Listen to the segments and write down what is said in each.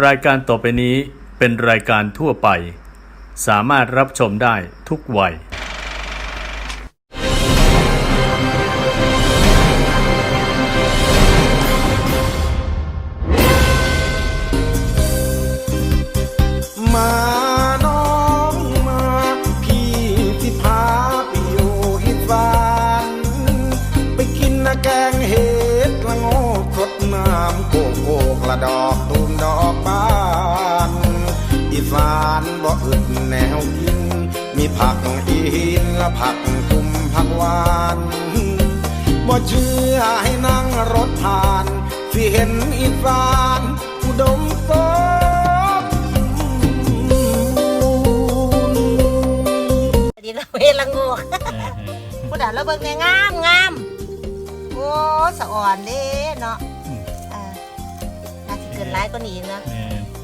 รายการต่อไปนี้เป็นรายการทั่วไป สามารถรับชมได้ทุกวัย มาน้องมาพี่สิพาไปอยู่อีสานไปกินนะแกงเห็ดละโงกสดน้ำโกโกกละดอก ผักอีหินและผักตุ่มผักหวานบ่เชื่อให้นั่งรถผ่านสิเห็นอีสานอุดมสมบูรณ์ดีละเวละงวกผู้ด่าแล้วเบิ่งแม่งามงามโอ้สะอ่อนเด้เนาะอ่าน่าสิเกินร้ายก็นีเนาะ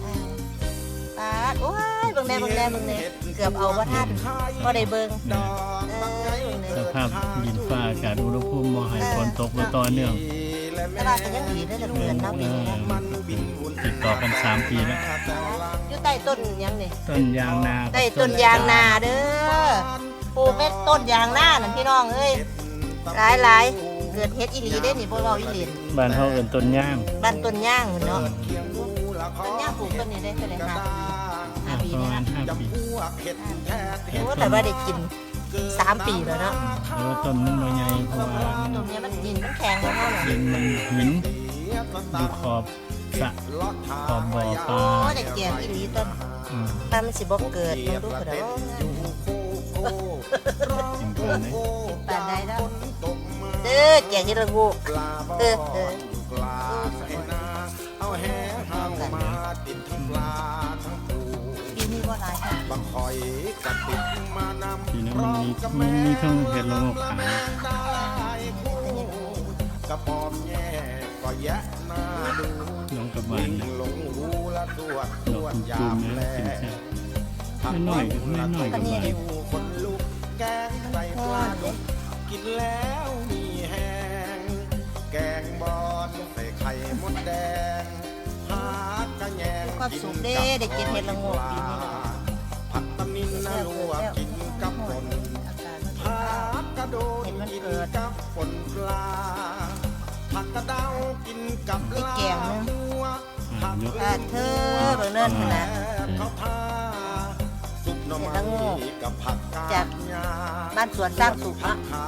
อ่าปาดโอ้ยเบิ่ง แน่เบิ่งแน่เบิ่งแน่เกือบเอาว่าท่านก็ได้เบิ่งเออเบิ่งแน่สภาพดินฟ้าอากาศอุณหภูมิมอให้ฝนตกมาต่อเนื่องแต่ว่าก็ยังดีเด้อแต่เดือนเนาะปีนี้นะติดต่อกัน3ปีแล้วอยู่ใต้ต้นหยังนี่ต้นยางนาใต้ต้นยางนาเด้อปลูกเม็ดต้นยางนานั่นพี่น้องเอ้ยหลายหลายๆเกิดเฮ็ดอีหลีได้นี่บ่เว้าอีหลีบ้านเฮาเอิ้นต้นย่างบ้านต้นย่างเนาะต้นย่างปลูกต้นนี้ได้เท่าไหร่ ห้าห้าปีประนี่มาณนะ5ปีโอ้แต่ว่าได้กินสามปีแล้วเนาะแต่ว่าต้นมันบ่ใหญ่เพราะว่าต้นเนี้ยมันดินมันแข็งแล้วเนาะดินมันหินอยู่ขอบสระขอบบ่อปโอ้ลาได้แก่อีหลีต้นอืมปลามันสิบ่เกิดมันดูเพิ่นเด้อกินก่อนนะปานใดแล้วเด้อแก่ที่ระงูเออเออเอาแหหางมาติดทั้งปลาทั้งปูปีนี้บ่ หลายค่ะบางคอยกระติดมานำทีนั้นมันมีมันมีเครื่องเห็ดละงกขายได้คู่กระปอมแย่ก็แยะหน้าดูน้องกับบ้าวิ่นงนะลงรูละตรวจตดรวจยามแลนะกินแซ่บน้อยๆน้อยกับบ้านคนลุกแกงใส่ปลาดุกกินแล้วมีแห้งแกงบอนใส่ไข่มดแดงหากระแยงความสุขเด้ได้กินเห็ดละโงกปีนี้ มินนะลวกกินกับฝนอากาศมันผักกระโดดกินกับฝนปลาผักกระเดากินกับลาไอ้แกงนะหัวผักอ่าเธอเบิ่งเนิ่นขนาดเขาทาซุปหน่อไม้เห็ดละโงกกับผักกาจากบ้านสวนสร้างสุขผักขา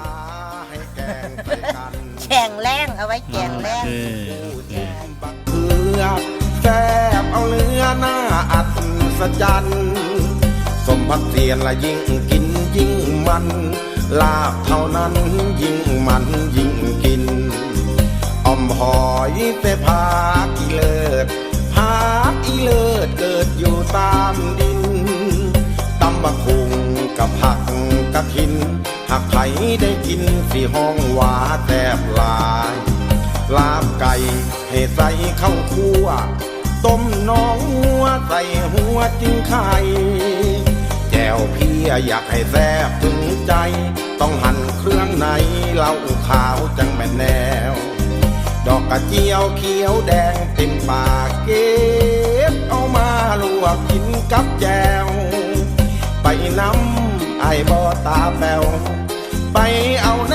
ให้แกงใส่กันแข่งแรงเอาไว้แข่งแรงเคโอเคบักเขือแซ่บเอาเนื้อหน้าอัศจรรย์ สมพักเสียนละยิ่งกินยิ่งมัน ลาบเท่านั้นยิ่งมันยิ่งกินอมหอยแต่พากีเลิศพาอีเลิศเกิดอยู่ตามดินตำบักคุงกับผักกะทิน หากไผได้กินสี่ห้องหวาแทบลาย ลาบไก่ให้ใส่ข้าวคั่ว ต้มน้องหัวใส่หัวจิ้งไข่ วเพียอยากให้แซบถึงใจ ต้องหั่นเครื่องในเหล้าขาวจังแม่นแนว ดอกกระเจียวเขียวแดงเต็มปากเก็บเอามาลวกกินกับแจว ไปน้ำไอบ่ตาแปวไปเอาแน